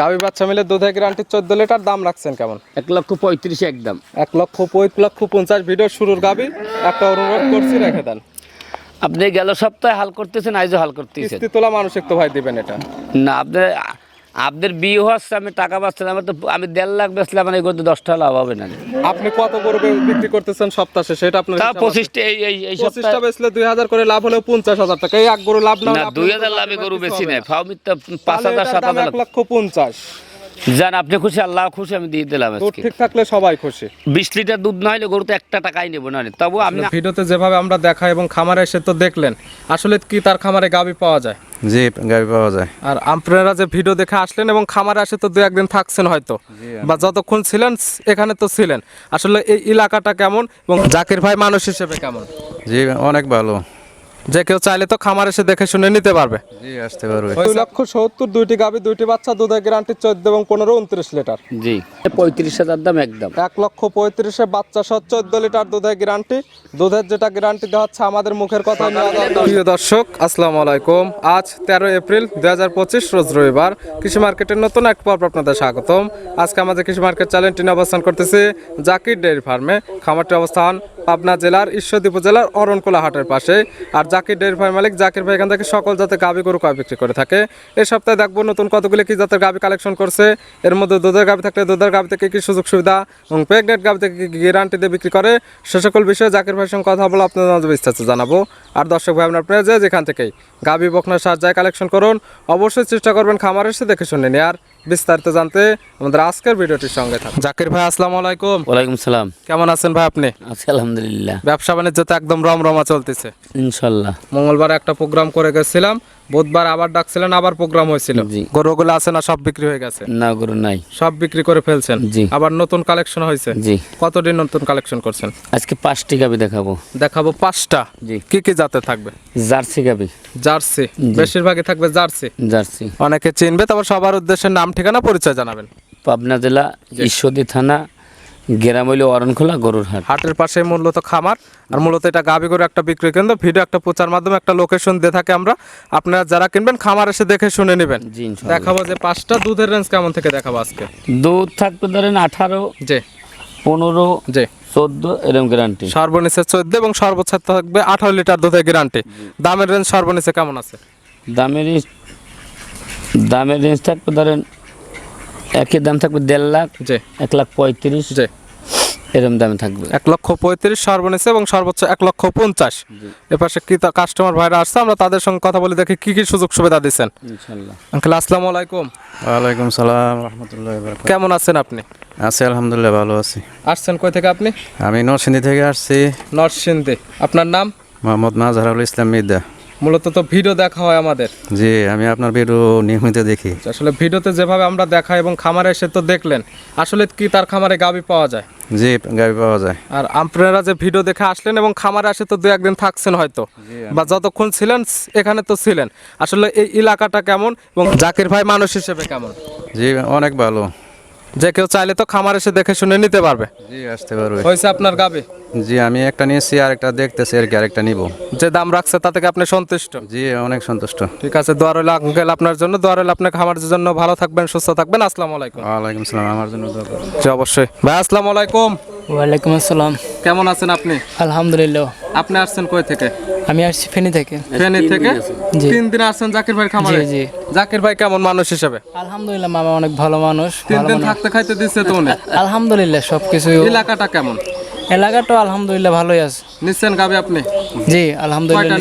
গাভী বাচ্চা মিলে দুধের গ্যারান্টি চোদ্দ লিটার দাম রাখছেন কেমন? এক লক্ষ পঁয়ত্রিশ একদম এক লক্ষ পঁয়ত লক্ষ পঞ্চাশ ভিডিও শুরুর গাভী। একটা অনুরোধ করছি রেখে দেন। আপনি গেল সপ্তাহে হাল করতেছেন আজও হাল করতেছেন। তোলা মানসিক তো ভাই দিবেন এটা। না আপনার আপনাদের বিয়ে হচ্ছে আমি টাকা পাচ্ছেন আমার তো আমি দেড় লাখ বেচলাম মানে এগুলো টাকা লাভ হবে না। আপনি কত গরু বে- বিক্রি করতেছেন সপ্তাহে সেটা আপনার তা পঁচিশটা এই এই এই পঁচিশটা বেচলে দুই হাজার করে লাভ হলেও পঞ্চাশ হাজার টাকা। এই এক গরু লাভ না আপনার দুই হাজার লাভে গরু বেশি নেই ফাউমিত পাঁচ হাজার সাত হাজার লক্ষ পঞ্চাশ। যান আপনি খুশি? আল্লাহ খুশি আমি দিয়ে দিলাম দুধ আজকে। ঠিক থাকলে সবাই খুশি। বিশ লিটার দুধ না হলে গরু তো একটা টাকাই নেব না তবু আমি ভিডিওতে যেভাবে আমরা দেখাই এবং খামারে এসে তো দেখলেন আসলে কি তার খামারে গাভী পাওয়া যায়? জি গাড়ি পাওয়া যায়। আর আপনারা যে ভিডিও দেখে আসলেন এবং খামারে আসে তো দু একদিন থাকছেন হয়তো বা যতক্ষণ ছিলেন এখানে তো ছিলেন। আসলে এই এলাকাটা কেমন এবং জাকির ভাই মানুষ হিসেবে কেমন? জি অনেক ভালো। যে কেউ চাইলে তো খামার এসে দেখে শুনে নিতে পারবে। জি আসতে পারবে। দুই লক্ষ সত্তর দুইটি গাভী দুইটি বাচ্চা দুধের গ্যারান্টি চোদ্দ এবং পনেরো উনত্রিশ লিটার। জি। পঁয়ত্রিশ হাজার দাম একদম। এক লক্ষ পঁয়ত্রিশে বাচ্চা সহ চোদ্দ লিটার দুধের গ্যারান্টি দুধের যেটা গ্যারান্টি দেওয়া হচ্ছে আমাদের মুখের কথা প্রিয় দর্শক আসসালামু আলাইকুম। আজ তেরো এপ্রিল দুই হাজার পঁচিশ রোজ রবিবার। কৃষি মার্কেটের নতুন এক পর্ব আপনাদের স্বাগতম। আজকে আমাদের কৃষি মার্কেট চ্যানেলটি অবস্থান করতেছে জাকির ডেয়ারি ফার্মে। খামারটির অবস্থান পাবনা জেলার, ঈশ্বরদী উপজেলার অরণকোলা হাটের পাশে। আর জাকির ডেয়ারি ফার্ম মালিক জাকির ভাই এখান থেকে সকল জাতের গাভী গরু কয় বিক্রি করে থাকে। এই সপ্তাহে দেখব নতুন কতগুলি কি জাতের গাভী কালেকশন করছে। এর মধ্যে দুধের গাভী থাকলে দুধের গাভী থেকে কি সুযোগ সুবিধা এবং প্রেগনেন্ট গাভী থেকে কি গ্যারান্টি দিয়ে বিক্রি করে, সে সকল বিষয়ে জাকির ভাইয়ের সঙ্গে কথা বলে আপনাদের বিস্তারিত জানাব। আর দর্শক ভাই, আপনারা যে যেখান থেকেই গাভী বকনার সাহায্যে কালেকশন করুন, অবশ্যই চেষ্টা করবেন খামার এসে দেখে শুনে নিয়ে আর বিস্তারিত জানতে আমাদের আজকের ভিডিওটির সঙ্গে থাকুন। জাকির ভাই আসসালামু আলাইকুম। ওয়ালাইকুম সালাম। কেমন আছেন ভাই আপনি? আছি আলহামদুলিল্লাহ। ব্যবসা বাণিজ্য তো একদম রমরমা চলতেছে। ইনশাল্লাহ। মঙ্গলবার একটা প্রোগ্রাম করে গেছিলাম। বুধবার আবার ডাকছিলেন আবার প্রোগ্রাম হয়েছিল। জি। গরুগুলো আছে না সব বিক্রি হয়ে গেছে? না গরু নাই। সব বিক্রি করে ফেলছেন? জি। আবার নতুন কালেকশন হয়েছে? জি। কতদিন নতুন কালেকশন করছেন? আজকে পাঁচটি গাবি দেখাবো। দেখাবো পাঁচটা। জি। কি কি জাতে থাকবে? জার্সি গাবি। জার্সি। বেশিরভাগই থাকবে জার্সি। জার্সি। অনেকে চিনবে তারপর সবার উদ্দেশ্যে নাম ঠিকানা পরিচয় জানাবেন। পাবনা জেলা ঈশ্বরদী থানা গেরামৈল অরণখোলা গরুর হাট। হাটের পাশে মূলত খামার আর মূলত এটা গাবি করে একটা বিক্রি কেন্দ্র। ভিডিও একটা প্রচার মাধ্যমে একটা লোকেশন দিয়ে থাকে আমরা। আপনারা যারা কিনবেন খামার এসে দেখে শুনে নেবেন। দেখাবো যে পাঁচটা দুধের রেঞ্জ কেমন থেকে দেখাবো আজকে। দুধ থাকতে ধরেন আঠারো জি। পনেরো জি। চোদ্দ এরকম গ্যারান্টি সর্বনিচে চোদ্দ এবং সর্বোচ্চ থাকবে আঠারো লিটার দুধের গ্যারান্টি দামের রেঞ্জ সর্বনিচে কেমন আছে? দামের দামের রেঞ্জ থাকবে ধরেন একের দাম থাকবে দেড় লাখ জি। এক লাখ পঁয়ত্রিশ। জি। এরকম দামে থাকবে। এক লক্ষ পঁয়ত্রিশ সর্বনিচে এবং সর্বোচ্চ এক লক্ষ পঞ্চাশ। এপাশে কি কাস্টমার ভাইরা আসছে আমরা তাদের সঙ্গে কথা বলে দেখি কি কি সুযোগ সুবিধা দিচ্ছেন। ইনশাল্লাহ। আঙ্কেল আসসালামু আলাইকুম। ওয়ালাইকুম সালাম রহমতুল্লাহ কেমন আছেন আপনি? আছি আলহামদুলিল্লাহ ভালো আছি। আসছেন কই থেকে আপনি? আমি নরসিংদী থেকে আসছি। নরসিংদী। আপনার নাম? মোহাম্মদ মাজহারুল ইসলাম মির্দা মূলত তো ভিডিও দেখা হয় আমাদের। জি আমি আপনার ভিডিও নিয়মিত দেখি। আসলে ভিডিওতে যেভাবে আমরা দেখাই এবং খামারে এসে তো দেখলেন আসলে কি তার খামারে গাবি পাওয়া যায়? জি গাড়ি পাওয়া যায়। আর আপনারা যে ভিডিও দেখে আসলেন এবং খামারে আসে তো দু একদিন থাকছেন হয়তো বা যতক্ষণ ছিলেন এখানে তো ছিলেন। আসলে এই এলাকাটা কেমন এবং জাকির ভাই মানুষ হিসেবে কেমন? জি অনেক ভালো। যে কেউ চাইলে তো খামার এসে দেখে শুনে নিতে পারবে। জি আসতে পারবে। হয়েছে আপনার গাবি? জি আমি একটা নিয়েছি আর একটা দেখতেছি আর কি আরেকটা নিব। যে দাম রাখছে তা থেকে আপনি সন্তুষ্ট? জি অনেক সন্তুষ্ট। ঠিক আছে দোয়া রইল আঙ্কেল আপনার জন্য। দোয়া রইল আপনার খামারের জন্য ভালো থাকবেন সুস্থ থাকবেন। আসসালামু আলাইকুম। ওয়ালাইকুম সালাম আমার জন্য দোয়া করুন। জি অবশ্যই। ভাই আসসালামু আলাইকুম। ওয়ালাইকুম আসসালাম। কেমন আছেন আপনি? আলহামদুলিল্লাহ। আপনি আসছেন কই থেকে? আমি আসছি ফেনী থেকে। ফেনী থেকে? তিন দিন আসছেন জাকির ভাই খামারে? জি, জি। জাকির ভাই কেমন মানুষ হিসেবে? আলহামদুলিল্লাহ মামা অনেক ভালো মানুষ তিন দিন থাকতে খাইতে দিচ্ছে তো অনেক আলহামদুলিল্লাহ সবকিছু এলাকাটা কেমন? এলাকাটা আলহামদুলিল্লাহ ভালোই আছে। নিচ্ছেন গাবে আপনি? জি আলহামদুলিল্লাহ?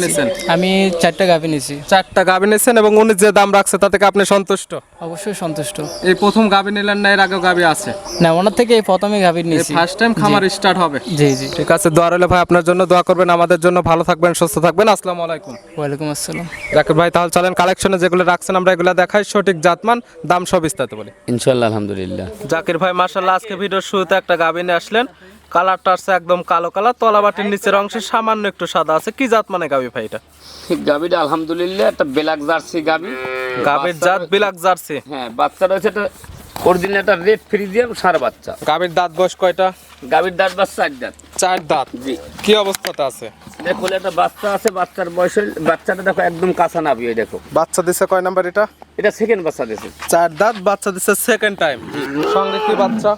আমি চারটা গাভি নিছি। চারটা গাবি নিচ্ছেন এবং উনি যে দাম রাখছে তা থেকে আপনি সন্তুষ্ট? অবশ্যই সন্তুষ্ট। এই প্রথম নিলেন না এর আগেও আছে? না ওনার থেকে এই প্রথমে গাভি এই নিছি। ফার্স্ট টাইম খামার স্টার্ট হবে। জি জি। ঠিক আছে দোয়া রইলে ভাই আপনার জন্য দোয়া করবেন আমাদের জন্য ভালো থাকবেন সুস্থ থাকবেন আসসালামু আলাইকুম। ওয়ালাইকুম আসসালাম। জাকির ভাই তাহলে চলেন কালেকশনে যেগুলো রাখছেন আমরা এগুলো দেখাই সঠিক জাতমান দাম সব বিস্তারিত বলি। ইনশাল্লাহ আলহামদুলিল্লাহ। জাকির ভাই মার্শাল্লাহ আজকে ভিডিওর শুরুতে একটা গাভি নিয়ে আসলেন। কালারটা আছে একদম কালো কালার তলাবাটির নিচের অংশে সামান্য একটু সাদা আছে। কি জাত মানে গাবি ভাই এটা? গাবিটা আলহামদুলিল্লাহ একটা ব্ল্যাক জার্সি গাবি গাভির জাত বিলাক জার্সি? হ্যাঁ বাচ্চা রয়েছে একটা অরিজিনালটা রেড ফ্রিজিয়াম সার বাচ্চা। গাভীর দাঁত বয়স কয়টা? গাভীর দাঁত বাচ্চা চার দাঁত। চার দাঁত? জি। কি অবস্থাতে আছে? দেখো একটা বাচ্চা আছে বাচ্চার বয়সের বাচ্চাটা দেখো একদম কাঁচা নাবি দেখো। বাচ্চা দিছে কয় নাম্বার এটা? এটা সেকেন্ড বাচ্চা দিয়েছে চার দাঁত বাচ্চা দিছে সেকেন্ড টাইম সঙ্গে কি বাচ্চা?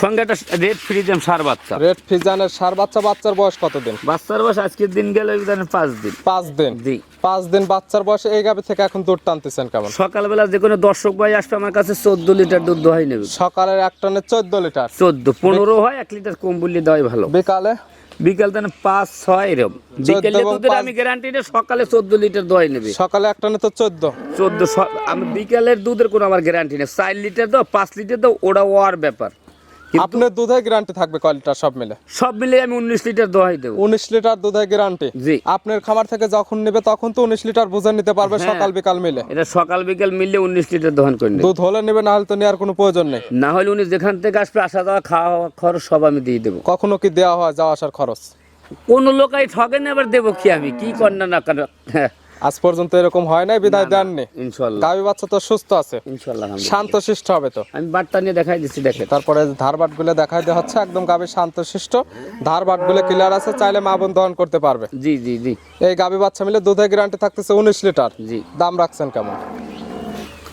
সঙ্গে একটা রেড ফ্রিজিয়াম সার বাচ্চা। রেড ফিজানের সার বাচ্চা বাচ্চার বয়স কতদিন? বাচ্চার বয়স আজকের দিন গেল জানেন পাঁচ দিন। পাঁচ দিন? জি। পাঁচ দিন বাচ্চার বয়সে এই গাভী থেকে এখন দুধ টানতেছেন কেমন? সকালবেলা যে কোনো দর্শক ভাই আসবে আমার কাছে চোদ্দ লিটার দুধ দোহাই নেবে। সকালের এক টনে চোদ্দ লিটার। চোদ্দ পনেরো হয় এক লিটার কম বললে দেওয়াই ভালো। বিকালে? বিকাল দেন পাঁচ ছয় এরকম। বিকেলে দুধের আমি গ্যারান্টি নেই সকালে চোদ্দ লিটার দোয়াই নেবে। সকালে এক টনে তো চোদ্দ। চোদ্দ আমি বিকালের দুধের কোনো আমার গ্যারান্টি নেই। চার লিটার দাও পাঁচ লিটার দাও ওটা ওয়ার ব্যাপার। আপনার দুধে গ্যারান্টি থাকবে সব মিলে? সব মিলে আমি উনিশ লিটার দোহাই দেবো। লিটার দুধে গ্যারান্টি জি। আপনার খামার থেকে যখন নেবে তখন তো উনিশ লিটার বুঝে নিতে পারবে হ্যাঁ। সকাল বিকাল মিলে। এটা সকাল বিকাল মিললে উনিশ লিটার দোহান করে দুধ হলে নেবে না হলে তো নেওয়ার কোনো প্রয়োজন নেই। না হলে উনি যেখান থেকে আসবে আসা যাওয়া খাওয়া খরচ সব আমি দিয়ে দেবো। কখনো কি দেওয়া হয় যাওয়া আসার খরচ? কোন লোকাই ঠগে না এবার দেবো কি আমি? কি কর না হ্যাঁ আজ পর্যন্ত এরকম হয় নাই বিদায় দেননি। ইনশাল্লাহ। গাভী বাচ্চা তো সুস্থ আছে। ইনশাল্লাহ শান্ত শিষ্ট হবে তো। আমি বার্তা নিয়ে দেখাই দিচ্ছি দেখে তারপরে ধারবাটগুলো দেখাই দেওয়া হচ্ছে একদম গাভী শান্ত শিষ্ট। ধারবাটগুলো ক্লিয়ার আছে চাইলে মা বোন দহন করতে পারবে। জি জি জি। এই গাভী বাচ্চা মিলে দুধের গ্যারান্টি থাকতেছে উনিশ লিটার। জি। দাম রাখছেন কেমন?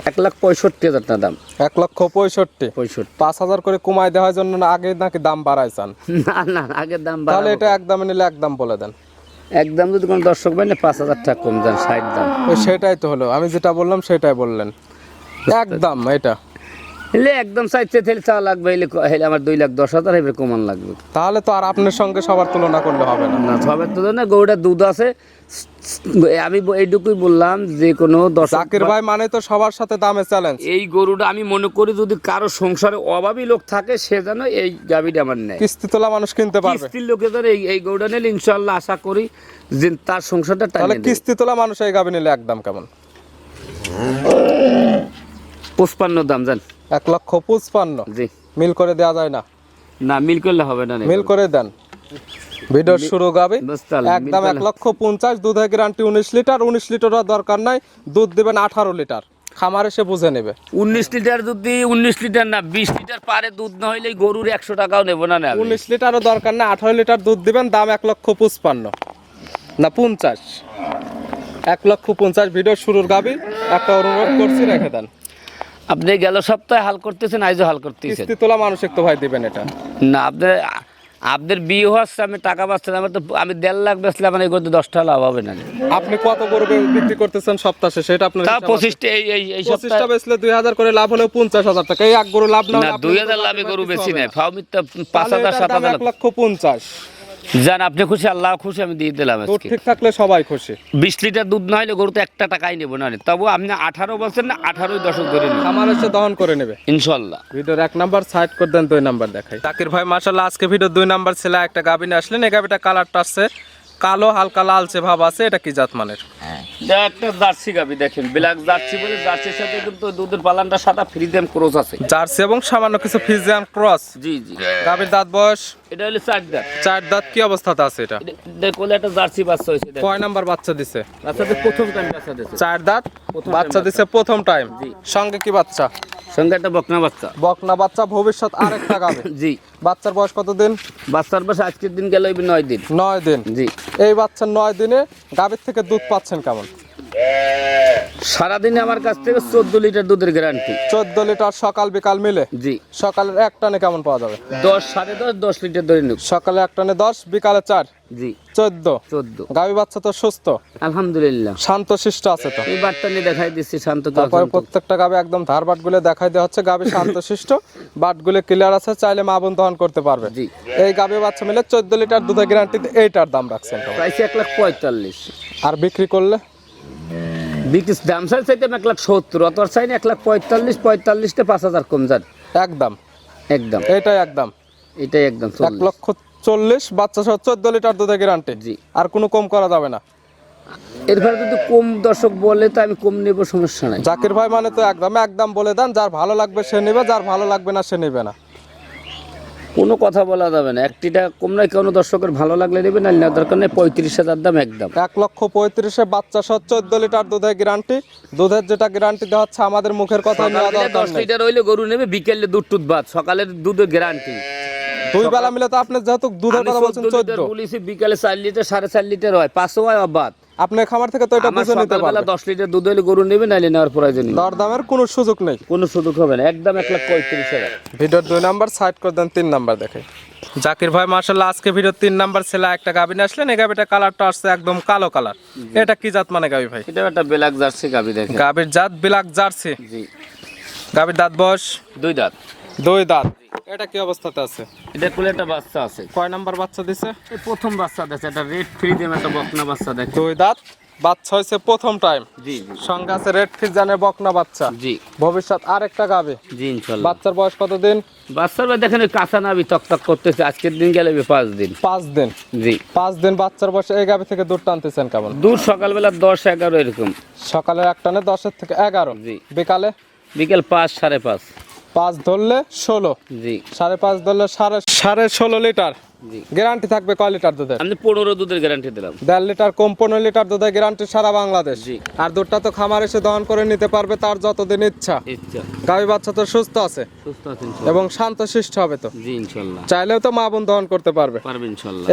এক লাখ পঁয়ষট্টি হাজার টাকা দাম। এক লক্ষ পঁয়ষট্টি। পঁয়ষট্টি। পাঁচ হাজার করে কমায় দেওয়ার জন্য আগে নাকি দাম বাড়াইছেন? না না আগের দাম তাহলে। এটা একদমে নিলে একদম বলে দেন। একদম যদি কোনো দর্শক পাই না পাঁচ হাজার টাকা কম দেন, ষাট দাম। সেটাই তো হলো। আমি যেটা বললাম সেটাই বললেন। একদম এটা। এলে একদম চাইতে থেলে চাওয়া লাগবে ক- হেলে আমার দুই লাখ দশ হাজার এবার কমান লাগবে। তাহলে তো আর আপনার সঙ্গে সবার তুলনা করলে হবে না। না সবে তো না গরুটা দুধ আছে। আমি এইটুকুই বললাম যে কোনো দর্শক জাকির ভাই মানে তো সবার সাথে দামে চ্যালেঞ্জ এই গরুটা আমি মনে করি যদি কারও সংসারে অভাবী লোক থাকে সে যেন এই গাবিটা আমার নেয়। কিস্তি তোলা মানুষ কিনতে পারবে। কিস্তির লোকে যেন এই এই গরুটা নিলে ইনশাল্লাহ আশা করি যে তার সংসারটা তাহলে কিস্তি তোলা মানুষ এই গাবি নিলে একদম কেমন? পঁচপান্ন দাম জান। এক লক্ষ পঁচপান্ন। জি। মিল করে দেওয়া যায় না। না মিল করলে হবে না মিল করে দেন। ভিডিওর শুরু গাবে। একদম এক লক্ষ পঞ্চাশ দুধের গ্যারান্টি উনিশ লিটার। উনিশ লিটার দরকার নাই দুধ দিবেন আঠারো লিটার। খামার এসে বুঝে নেবে। উনিশ লিটার যদি উনিশ লিটার না বিশ লিটার পারে দুধ না হইলে গরুর একশো টাকাও নেব না না উনিশ লিটারও দরকার না আঠারো লিটার দুধ দিবেন দাম এক লক্ষ পঁচপান্ন। না পঞ্চাশ। এক লক্ষ পঞ্চাশ ভিডিও শুরুর গাবি। একটা অনুরোধ করছি রেখে দেন। আপনি গেল সপ্তাহে হাল করতেছেন আজও হাল করতেছেন। কিস্তি তোলা মানুষ একটু ভাই দিবেন এটা। না আপনার আপনার বিয়ে হচ্ছে আমি টাকা পাচ্ছেন আমার তো আমি দেড় লাখ বেচলাম মানে এই গরুতে দশটা লাভ হবে না। আপনি কত গরু বিক্রি করতেছেন সপ্তাহে সেটা আপনার তা হিসাব আছে? পঁচিশটা এই এই এই পঁচিশটা সপ্তাহে বেচলে দুই হাজার করে লাভ হলেও পঞ্চাশ হাজার টাকা। এই এক গরু লাভ না আপনার দুই তো হাজার লাভে গরু বেশি নেই। না। ফাউমিতটা পাঁচ হাজার সাত হাজার লক্ষ পঞ্চাশ। যান আপনি খুশি? আল্লাহ খুশি আমি দিয়ে দিলাম দুধ আজকে। ঠিক থাকলে সবাই খুশি। বিশ লিটার দুধ না হলে গরু তো একটা টাকাই নেব না তবু আপনি আঠারো বছর না আঠারোই দশক করে নেবেন আমার হচ্ছে দহন করে নেবে। ইনশাল্লাহ ভিডিওর এক নাম্বার সাইড করে দেন দুই নাম্বার দেখাই। তাকির ভাই মাশাআল্লাহ আজকে ভিডিও দুই নাম্বার ছেলে একটা গাবিনে আসলেন। এই গাবিটা কালারটা আসছে কালো হালকা লালচে ভাব আছে এটা কি জাত মানের একটা জার্সি গাবি দেখেন ব্ল্যাক জার্সি বলে জার্সির সাথে কিন্তু দুধের পালানটা সাদা ফ্রি দেম ক্রোজ আছে। জার্সি এবং সামান্য কিছু ফিজিয়াম ক্রস জি জি। গাবির দাঁত বয়স? এটা হলো চার দাঁত। চার দাঁত কি অবস্থাতে আছে এটা? দেখো একটা জার্সি বাচ্চা হয়েছে কয় নাম্বার বাচ্চা দিছে? বাচ্চাদের প্রথম টাইম বাচ্চা দিয়েছে চার দাঁত? বাচ্চা দিছে প্রথম টাইম জি। সঙ্গে কি বাচ্চা? সঙ্গে একটা বকনা বাচ্চা। বকনা বাচ্চা ভবিষ্যৎ আরেকটা গাবে। জি। বাচ্চার বয়স কত দিন বাচ্চার বয়স আজকের দিন গেল নয় দিন। নয় দিন। জি। এই বাচ্চার নয় দিনে গাভীর থেকে দুধ পাচ্ছেন কেমন? সারাদিনে আমার কাছ থেকে চোদ্দ লিটার দুধের গ্যারান্টি চোদ্দ লিটার সকাল বিকাল মিলে? জি। সকালের এক টানে কেমন পাওয়া যাবে? দশ সাড়ে দশ দশ লিটার ধরে নিক। সকালে এক টানে দশ বিকালে চার? জি। চোদ্দ? চোদ্দ। গাভী বাচ্চা তো সুস্থ? আলহামদুলিল্লাহ। শান্ত শিষ্ট আছে তো? এই বার্তা নিয়ে দেখাই দিচ্ছি শান্ত তারপরে প্রত্যেকটা গাভী একদম ধার বাটগুলো দেখাই দেওয়া হচ্ছে গাভী শান্ত শিষ্ট। বাটগুলো ক্লিয়ার আছে চাইলে মা বোন দহন করতে পারবে। জি। এই গাভী বাচ্চা মিলে চোদ্দ লিটার দুধের গ্যারান্টি এইটার দাম রাখছেন। প্রাইস এক লাখ পঁয়তাল্লিশ। আর বিক্রি করলে? বিক্রি দাম চাই চাইতে এক লাখ সত্তর অত চাই না এক লাখ পঁয়তাল্লিশ পঁয়তাল্লিশটা পাঁচ হাজার কম যান। একদম। একদম। এইটাই একদম। এটাই একদম এক লক্ষ চল্লিশ বাচ্চা সহ চোদ্দ লিটার দুধের গ্যারান্টি জি। আর কোনো কম করা যাবে না। এরপরে যদি কম দর্শক বলে তো আমি কম নেব সমস্যা নাই। জাকির ভাই মানে তো একদম একদম বলে দেন যার ভালো লাগবে সে নেবে যার ভালো লাগবে না সে নেবে না। কোনো কথা বলা যাবে না। একটিটা কম নয় কোনো দর্শকের ভালো লাগলে নেবে না নেওয়ার দরকার নেই পঁয়ত্রিশ হাজার দাম একদম। এক লক্ষ পঁয়ত্রিশে বাচ্চা সহ চোদ্দ লিটার দুধের গ্যারান্টি দুধের যেটা গ্যারান্টি দেওয়া হচ্ছে আমাদের মুখের কথা দশ লিটার হইলে গরু নেবে বিকেলে দুধ টুধ ভাত সকালের দুধের গ্যারান্টি দুই বেলা মিলে তো আপনি যেহেতু দুধের কথা বলছেন চোদ্দ বলেছি বিকালে চার লিটার সাড়ে চার লিটার হয় পাঁচশো হয় অবাধ। আপনার খামার থেকে তো এটা বুঝে নিতে সকালবেলা পারবেন দশ লিটার দুধ হইলে গরু নেবে নাইলে নেওয়ার প্রয়োজন নেই। দরদামের কোনো সুযোগ নেই। কোনো সুযোগ হবে না একদম এক লাখ পঁয়ত্রিশ হাজার। ভিডিওর দুই নাম্বার সাইড করে দেন তিন নাম্বার দেখে। জাকির ভাই মার্শাল্লাহ আজকে ভিডিওর তিন নাম্বার ছেলে একটা গাবিন আসলেন এই গাবিটা কালারটা আসছে একদম কালো কালার। এটা কি জাত মানে গাবি ভাই? এটা একটা বেলাক জার্সি গাবি দেখে গাবির জাত বিলাক জার্সি। জি। গাবির দাঁত বয়স? দুই দাঁত। দুই দাঁত। এটা কি অবস্থাতে আছে? এটা কুলে একটা বাচ্চা আছে। কয় নাম্বার বাচ্চা দিছে? এই প্রথম বাচ্চা দিছে এটা রেড ফ্রি দেম একটা বকনা বাচ্চা দেখে দুই দাঁত বাচ্চা হয়েছে প্রথম টাইম। জি সঙ্গে আছে রেড ফিজানের বকনা বাচ্চা। জি। ভবিষ্যৎ আরেকটা গাবে। জি ইনশাল্লাহ। বাচ্চার বয়স কতদিন? বাচ্চার ভাই দেখেন কাঁচা নাবি টক টক করতেছে আজকের দিন গেলে বে পাঁচ দিন। পাঁচ দিন? জি। পাঁচ দিন বাচ্চার বয়সে এই গাবি থেকে দুধ টানতেছেন কেমন? দূর সকালবেলা দশ এগারো এরকম। সকালে এক টানে দশের থেকে এগারো। জি। বিকালে? বিকেল পাঁচ সাড়ে পাঁচ। পাঁচ ধরলে ষোলো। জি। সাড়ে পাঁচ ধরলে সাড়ে সাড়ে ষোলো লিটার? গ্যারান্টি থাকবে কয় লিটার দুধের? আমি পনেরো দুধের গ্যারান্টি দিলাম। দেড় লিটার কম পনেরো লিটার দুধের গ্যারান্টি সারা বাংলাদেশ। আর দুধটা তো খামার এসে দহন করে নিতে পারবে তার যতদিন ইচ্ছা। ইচ্ছা। গাভী বাচ্চা তো সুস্থ আছে। এবং শান্ত শিষ্ট হবে তো। চাইলেও তো মা বোন দহন করতে পারবে। পারবে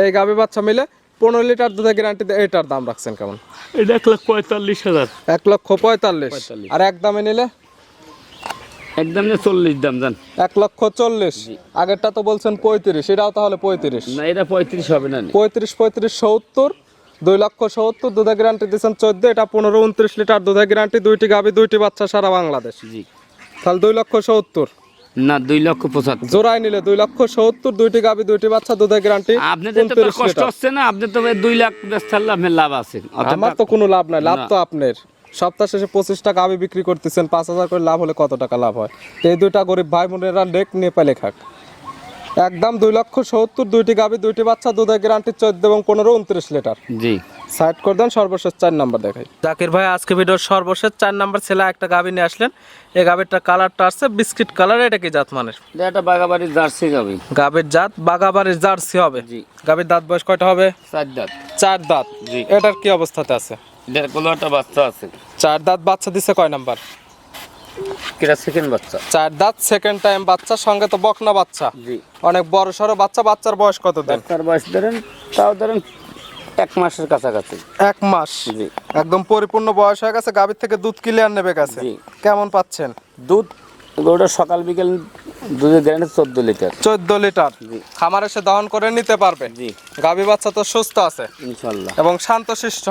এই গাভী বাচ্চা মিলে পনেরো লিটার দুধের গ্যারান্টি এটার দাম রাখছেন কেমন? এটা এক লাখ পঁয়তাল্লিশ হাজার। এক লক্ষ পঁয়তাল্লিশ। পঁয়তাল্লিশ। আর এক দামে নিলে একদম যে চল্লিশ দাম জান। এক লক্ষ চল্লিশ। আগেরটা তো বলছেন পঁয়ত্রিশ এটাও তাহলে পঁয়ত্রিশ। না এটা পঁয়ত্রিশ হবে না পঁয়ত্রিশ পঁয়ত্রিশ সত্তর দুই লক্ষ সত্তর দুধের গ্যারান্টি দিচ্ছেন চোদ্দ এটা পনেরো উনত্রিশ লিটার দুধের গ্যারান্টি দুইটি গাভী দুইটি বাচ্চা সারা বাংলাদেশ। জি। তাহলে দুই লক্ষ সত্তর। না দুই লক্ষ পঁচাত্তর। জোড়ায় নিলে দুই লক্ষ সত্তর দুইটি গাভী দুইটি বাচ্চা দুধের গ্যারান্টি আপনাদের তো কষ্ট হচ্ছে না আপনার তো দুই লাখ বেশ লাভ আছে। আমার তো কোনো লাভ নাই লাভ তো আপনার। সপ্তাহ শেষে পঁচিশটা গাভী বিক্রি করতেছেন পাঁচ হাজার করে লাভ হলে কত টাকা লাভ হয়? তো এই দুইটা গরিব ভাই বোনেরা লেখ নিয়ে পেলে খাক। একদম দুই লক্ষ সত্তর দুইটি গাভী দুইটি বাচ্চা দুধের গ্যারান্টি চোদ্দ এবং পনেরো উনত্রিশ লিটার। জি। সাইড করে দেন সর্বশেষ চার নাম্বার দেখাই। জাকির ভাই আজকে ভিডিওর সর্বশেষ চার নাম্বার ছেলে একটা গাভী নিয়ে আসলেন। এই গাভীরটা কালারটা আসছে বিস্কিট কালার এটা কি জাত মানের? এটা বাগাবাড়ির জার্সি গাবি গাভীর জাত বাগাবাড়ির জার্সি হবে। জি। গাভীর দাঁত বয়স কয়টা হবে? চার দাঁত। চার দাঁত। জি। এটার কি অবস্থাতে আছে? এটার কোনো একটা বাচ্চা আছে। চার দাঁত বাচ্চা দিছে কয় নাম্বার? কিরা সেকেন্ড বাচ্চা? চার দাঁত সেকেন্ড টাইম বাচ্চা সঙ্গে তো বকনা বাচ্চা। জি। অনেক বড় সড়ো বাচ্চা বাচ্চার বয়স কত দিন? বাচ্চার বয়স ধরেন তাও ধরেন এক মাসের কাছাকাছি। এক মাস? জি। একদম পরিপূর্ণ বয়স হয়ে গেছে গাভীর থেকে দুধ ক্লিয়ার নেবে গেছে জি। কেমন পাচ্ছেন? দুধ গরুটা সকাল বিকেল দুধের গ্যারান্টি চোদ্দ লিটার। চোদ্দ লিটার। খামার এসে দহন করে নিতে পারবে। জি। গাভী বাচ্চা তো সুস্থ আছে। ইনশাল্লাহ। এবং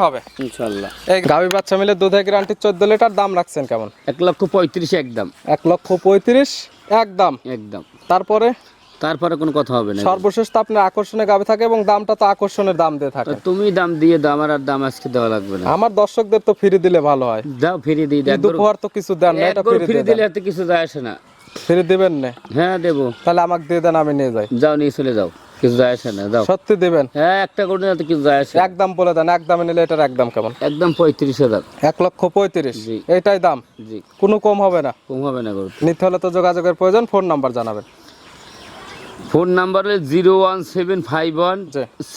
হবে। ইনশাল্লাহ। এই গাভী বাচ্চা মিলে দুধের গ্যারান্টি চোদ্দ লিটার দাম রাখছেন কেমন? এক লক্ষ পঁয়ত্রিশ একদম এক লক্ষ পঁয়ত্রিশ একদম একদম তারপরে? তারপরে কোনো কথা হবে না। সর্বশেষ তো আপনার আকর্ষণে গাভী থাকে এবং দামটা তো আকর্ষণের দাম দিয়ে থাকে। তুমি দাম দিয়ে দাও আমার আর দাম আজকে দেওয়া লাগবে না। আমার দর্শকদের তো ফ্রি দিলে ভালো হয়। দাও ফ্রি দিই ঈদ উপহার তো কিছু দেন না এটা ফ্রি দিলে এত কিছু যায় আসে না। ফ্রি দেবেন না? হ্যাঁ দেবো। তাহলে আমাকে দিয়ে দেন আমি নিয়ে যাই। যাও নিয়ে চলে যাও। কিছু যায় আসে না যাও। সত্যি দেবেন? হ্যাঁ একটা করে নিলে তো কিছু যায় আসে একদম বলে দেন একদমে নিলে এটার একদম কেমন? একদম পঁয়ত্রিশ হাজার। এক লক্ষ পঁয়ত্রিশ। জি। এটাই দাম? জি। কোনো কম হবে না। কম হবে না নিতে হলে তো যোগাযোগের প্রয়োজন ফোন নাম্বার জানাবেন। ফোন নাম্বার হলো zero one seven five one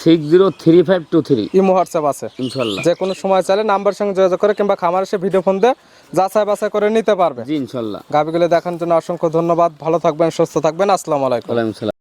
six zero three five two three. Imo WhatsApp আছে। ইনশাল্লাহ। যে কোনো সময় চাইলে নাম্বার সঙ্গে যোগাযোগ করে কিংবা খামার এসে ভিডিও ফোন দিয়ে যাচাই বাছাই করে নিতে পারবে। জি ইনশাল্লাহ। গাভিগুলো দেখার জন্য অসংখ্য ধন্যবাদ। ভালো থাকবেন সুস্থ থাকবেন। আসসালামু আলাইকুম।